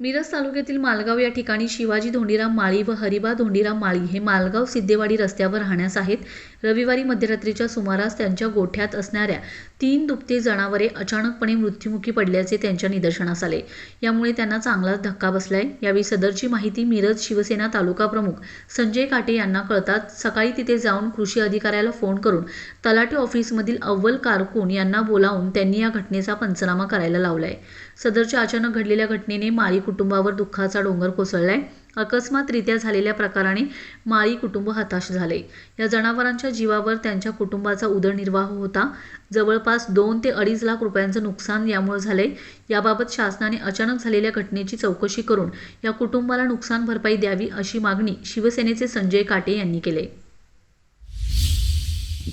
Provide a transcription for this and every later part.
मिरज तालुक्यातील मालगाव या ठिकाणी शिवाजी धोंडीराम माळी व हरिबा धोंडीराम माळी हे मालगाव सिद्धेवाडी रस्त्यावर राहण्यास आहेत. रविवारी मध्यरात्रीच्या सुमारास त्यांच्या गोठ्यात असणाऱ्या तीन दुभते जनावरे अचानकपणे मृत्युमुखी पडल्याचे त्यांच्या निदर्शनास आले. यामुळे त्यांना चांगलाच धक्का बसलाय. यावेळी सदरची माहिती मिरज शिवसेना तालुका प्रमुख संजय काटे यांना कळतात सकाळी तिथे जाऊन कृषी अधिकाऱ्याला फोन करून तलाठी ऑफिसमधील अव्वल कारकून यांना बोलावून त्यांनी या घटनेचा पंचनामा करायला लावलाय. सदरच्या अचानक घडलेल्या घटनेने माळी कुटुंबावर दुःखाचा डोंगर कोसळलाय. अकस्मातरित्या झालेल्या प्रकाराने माळी कुटुंब हताश झाले. या जनावरांच्या जीवावर त्यांच्या कुटुंबाचा उदरनिर्वाह होता. जवळपास दोन ते अडीच लाख रुपयांचं नुकसान यामुळे झाले याबाबत शासनाने अचानक झालेल्या घटनेची चौकशी करून या कुटुंबाला नुकसान भरपाई द्यावी अशी मागणी शिवसेनेचे संजय काटे यांनी केले.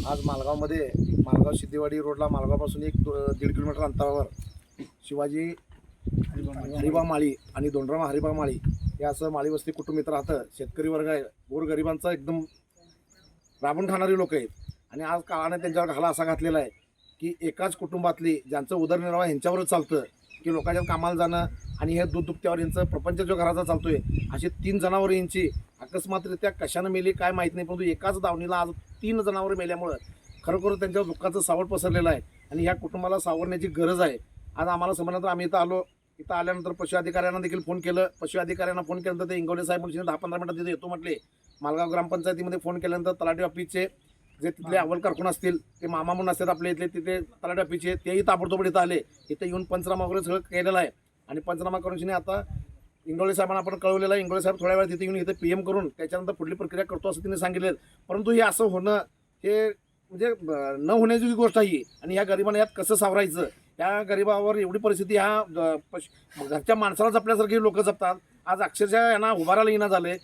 आज मालगावमध्ये मालगाव सिद्धेवाडी रोडला मालगावपासून एक दीड किलोमीटर अंतरावर शिवाजी हरिबा माळी आणि दोंडरामा हरिबा माळी हे असं माळी वस्ती कुटुंब राहतं. शेतकरी वर्ग आहे. गोरगरिबांचा एकदम राबून खाणारी लोक आहेत. आणि आज काळाने त्यांच्यावर घाला असा घातलेला आहे की एकाच कुटुंबातली ज्यांचं उदरनिर्वाह ह्यांच्यावरच चालतं की लोकांच्या कामाला जाणं आणि हे दूध दुपत्यावर यांचं प्रपंच जो घराचा चालतोय अशी तीन जनावरं यांची अकस्मातरित्या कशानं मेली काय माहीत नाही परंतु एकाच दावणीला आज तीन जनावरं मेल्यामुळं खरोखर त्यांच्या दुःखाचं सावड पसरलेलं आहे. आणि ह्या कुटुंबाला सावरण्याची गरज आहे. आज आम्हाला समजल्यानंतर आम्ही इथं आलो. इथं आल्यानंतर पशु अधिकाऱ्यांना देखील फोन केलं. पशु अधिकाऱ्यांना फोन केल्यानंतर ते इंगवले साहेब म्हणजे दहा पंधरा मिनिटात तिथे येतो म्हटले. मालगाव ग्रामपंचायतीमध्ये फोन केल्यानंतर तलाठी ऑफिसचे जे तिथले अव्वल कारकून असतील ते मामा म्हणून असतात आपले इथले तिथे तलाठी ऑफिसचे तेही ताबडतोब इथं आले. इथं येऊन पंचनामा वगैरे सगळं केलेलं आहे. आणि पंचनामा करून आता इंगोळे साहेबांना आपण कळवलेलं आहे. इंगोळे साहेब थोड्या वेळ तिथे येऊन इथे पी एम करून त्याच्यानंतर पुढली प्रक्रिया करतो असं त्यांनी सांगितलं परंतु हे असं होणं हे म्हणजे न होण्याची गोष्ट आहे ही. आणि या गरिबांना यात कसं सावरायचं? या गरिबावर एवढी परिस्थिती ह्या घरच्या माणसाला जपल्यासारखी लोक जपतात. आज अक्षरशः यांना उभारायला येणं झाले.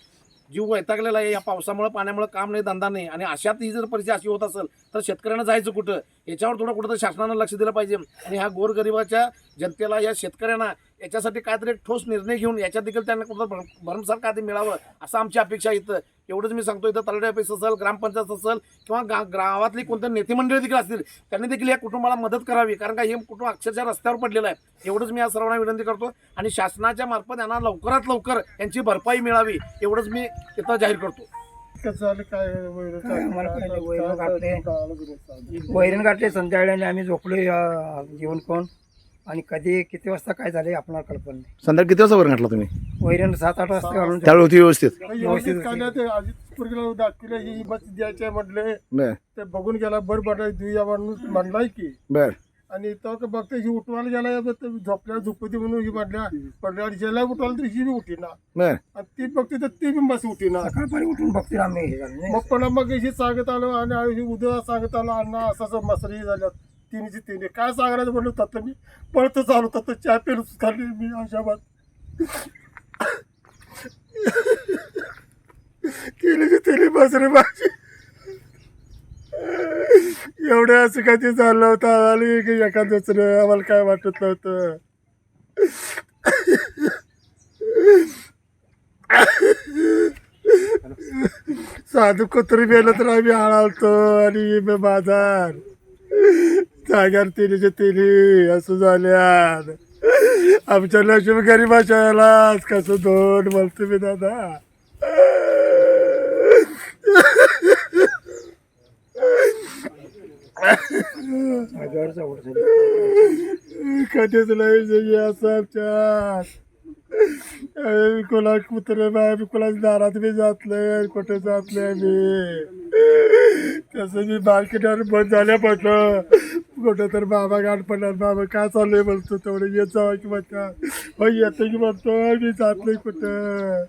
जीव वैतागलेला आहे. या पावसामुळे पाण्यामुळे काम नाही धंदा नाही. आणि अशात ही जर परिस्थिती अशी होत असेल तर शेतकऱ्यांना जायचं कुठं? याच्यावर थोडं कुठं तर शासनानं लक्ष दिलं पाहिजे. आणि ह्या गोरगरिबाच्या जनतेला या शेतकऱ्यांना याच्यासाठी काहीतरी एक ठोस निर्णय घेऊन याच्यात देखील त्यांना कुठं भर भरमसार काहीतरी मिळावं असं आमची अपेक्षा इथं. एवढंच मी सांगतो इथं तलाठी ऑफिस असेल ग्रामपंचायत असेल किंवा गा गावातली कोणत्या नेते मंडळी देखील असतील त्यांनी देखील या कुटुंबाला मदत करावी कारण का हे कुटुंब अक्षरशः रस्त्यावर पडलेलं आहे. एवढंच मी या सर्वांना विनंती करतो. आणि शासनाच्या मार्फत यांना लवकरात लवकर यांची भरपाई मिळावी एवढंच मी इथं जाहीर करतो. वैरण काढले. संध्याकाळी आणि आम्ही झोपलो जेवण कोण आणि कधी किती वाजता काय झाले आपल्याला कल्पना नाही. संध्याकाळी किती वाजता वर घातला तुम्ही? वैरण सात आठ वाजता घालून त्यावेळी होती व्यवस्थित. व्यवस्थित काढल्या ते अजित पुरगीला दाखवले ही बस द्यायचे म्हटले. बर. ते बघून गेला बर बरं देऊया माणूस म्हणलाय की. बर. आणि तो का बघते ही उठवायला गेला या झोपल्या झोपती म्हणून ही म्हटल्या पडल्या ज्याला उठवायला तर ही बी उठी ना बर. आणि ती बघते तर ती बी बस उठी ना सकाळपारी उठून बघतील आम्ही. हे. मग पण मग ही सांगत आलो आणि ही उद्या सांगत आलो अण्णा असं असं मसरी झाल्यात. तिन्हीची तिने काय सांगायचं म्हणलं तत्त मी? पळत चालू तत्त चहा पेरू खाल्ली मी अशाबाद केली तिने बसरे माझी. एवढ्या असं काही झालं होतं? आली की एखाद्याच आम्हाला काय वाटत नव्हतं? साधू कुत्री मेलं तर आम्ही हळालतो आणि बाजार जाग्यावर तिरीचे तिरी असं झाल्यात. आमच्या लक्ष्मी गरीबाच्या यालाच कसं दोन बोलतो मी दादा. कधीच नाही असं आमच्या कोणा कुत्रे बाय कोणाच्या दारात बी जात कुठे जात मी. आम्ही तसं मी मार्केटवर बंद झाल्यापासून कुठं तर बाबा गाठ पडणार बाबा काय चाललंय म्हणतो तेवढं येत जावा की म्हणतात हो येतं की म्हणतो. मी जात नाही कुठं.